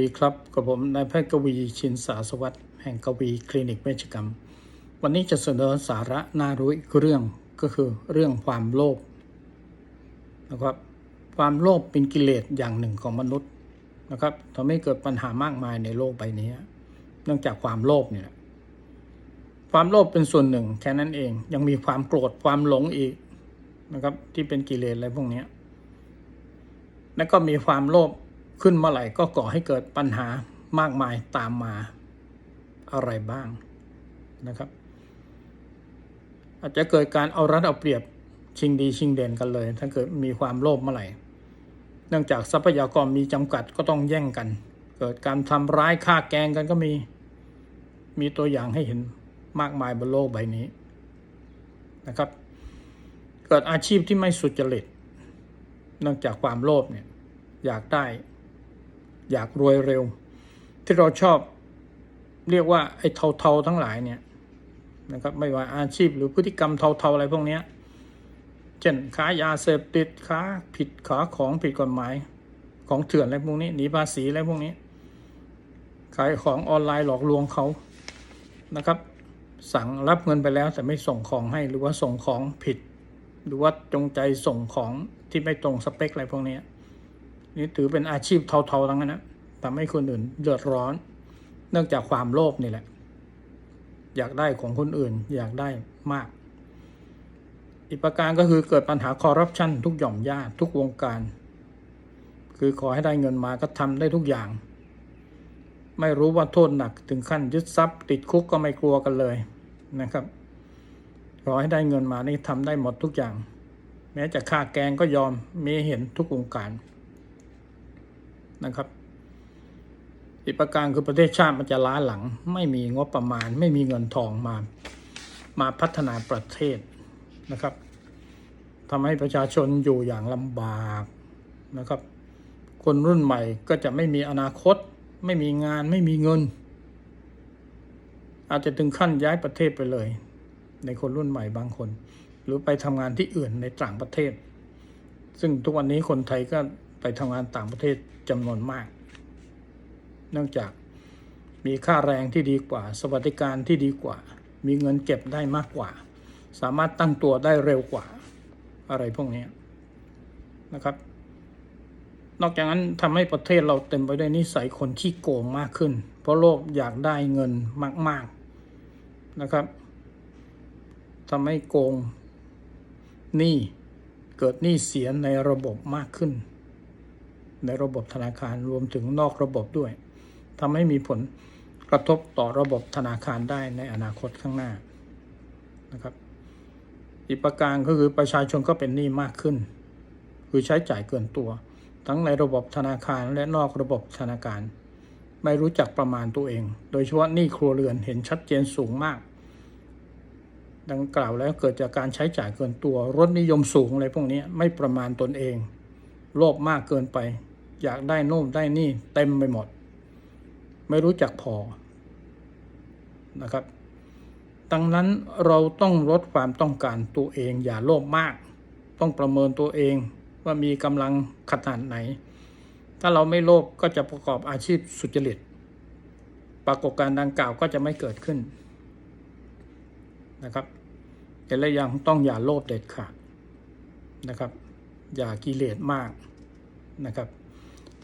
ดีครับกับผมนายแพทย์กวีชินสาสวัสดิ์แห่งกวีคลินิกเวชกรรม วันนี้จะเสนอสาระน่ารู้อีกเรื่องก็คือเรื่องความโลภนะครับ ความโลภเป็นกิเลสอย่างหนึ่งของมนุษย์นะครับทำให้เกิดปัญหามากมายในโลกใบนี้ เนื่องจากความโลภเนี่ยความโลภเป็นส่วนหนึ่งแค่นั้นเองยังมีความโกรธความหลงอีกนะครับที่เป็นกิเลสอะไรพวกนี้แล้วก็มีความโลภ ขึ้นเมื่อไหร่ก็ก่อให้เกิดปัญหามากมายตามมาอะไรบ้างนะครับ อาจจะเกิดการเอารัดเอาเปรียบชิงดีชิงเด่นกันเลย ถ้าเกิดมีความโลภเมื่อไหร่ เนื่องจากทรัพยากรมีจำกัดก็ต้องแย่งกัน เกิดการทำร้ายฆ่าแกงกันก็มี มีตัวอย่างให้เห็นมากมายบนโลกใบนี้นะครับ เกิดอาชีพที่ไม่สุจริต เนื่องจากความโลภเนี่ยอยากได้ อยากรวยเร็ว ที่เราชอบเรียกว่าไอ้เทาๆทั้งหลายเนี่ยนะครับไม่ว่าอาชีพหรือพฤติกรรมเทาๆอะไรพวกนี้เช่นค้ายาเสพติดค้าผิดขาของผิดกฎหมายของเถื่อนอะไรพวกนี้หนีภาษีอะไรพวกนี้ ขายของออนไลน์หลอกลวงเขานะครับ สั่งรับเงินไปแล้วแต่ไม่ส่งของให้หรือว่าส่งของผิด หรือว่าจงใจส่งของที่ไม่ตรงสเปคอะไรพวกนี้ นี่ถือเป็นอาชีพเทาๆทั้งนั้นนะทำให้คนอื่นเดือดร้อน เนื่องจากความโลภนี่แหละ อยากได้ของคนอื่น อยากได้มาก อีกประการก็คือเกิดปัญหาคอร์รัปชันทุกหย่อมย่าทุกวงการ คือขอให้ได้เงินมาก็ทำได้ทุกอย่าง ไม่รู้ว่าโทษหนักถึงขั้นยึดทรัพย์ ติดคุกก็ไม่กลัวกันเลยนะครับขอให้ได้เงินมานี่ทำได้หมดทุกอย่าง แม้จะฆ่าแกงก็ยอมมีเห็นทุกวงการ นะครับ อีกประการคือประเทศชาติมันจะล้าหลัง ไม่มีงบประมาณ ไม่มีเงินทองมามาพัฒนาประเทศนะครับทำให้ประชาชนอยู่อย่างลำบากนะครับ คนรุ่นใหม่ก็จะไม่มีอนาคต ไม่มีงานไม่มีเงิน อาจจะถึงขั้นย้ายประเทศไปเลย ในคนรุ่นใหม่บางคน หรือไปทำงานที่อื่นในต่างประเทศ ซึ่งทุกวันนี้คนไทยก็ ไปทำงานต่างประเทศจำนวนมาก เนื่องจากมีค่าแรงที่ดีกว่า สวัสดิการที่ดีกว่า มีเงินเก็บได้มากกว่า สามารถตั้งตัวได้เร็วกว่า อะไรพวกนี้นะครับ นอกจากนั้นทำให้ประเทศเราเต็มไปด้วยนิสัยคนขี้โกงมากขึ้น เพราะโลกอยากได้เงินมากๆนะครับทำให้โกงหนี้เกิดหนี้เสียในระบบมากขึ้น ในระบบธนาคารรวมถึงนอกระบบด้วยทำให้มีผลกระทบต่อระบบธนาคารได้ในอนาคตข้างหน้านะครับ อีกประการก็คือประชาชนก็เป็นหนี้มากขึ้น คือใช้จ่ายเกินตัว ทั้งในระบบธนาคารและนอกระบบธนาคาร ไม่รู้จักประมาณตัวเอง โดยเฉพาะหนี้ครัวเรือนเห็นชัดเจนสูงมาก ดังกล่าวแล้วเกิดจากการใช้จ่ายเกินตัวรถนิยมสูงอะไรพวกนี้ไม่ประมาณตนเอง โลภมากเกินไป อยากได้โน่นได้นี่เต็มไปหมด ไม่รู้จักพอนะครับ ดังนั้นเราต้องลดความต้องการตัวเอง อย่าโลภมาก ต้องประเมินตัวเองว่ามีกำลังขนาดไหน ถ้าเราไม่โลภก็จะประกอบอาชีพสุจริต ปรากฏการณ์ดังกล่าวก็จะไม่เกิดขึ้นนะครับแต่ละอย่างต้องอย่าโลภเด็ดขาดนะครับ อย่ากิเลสมากนะครับ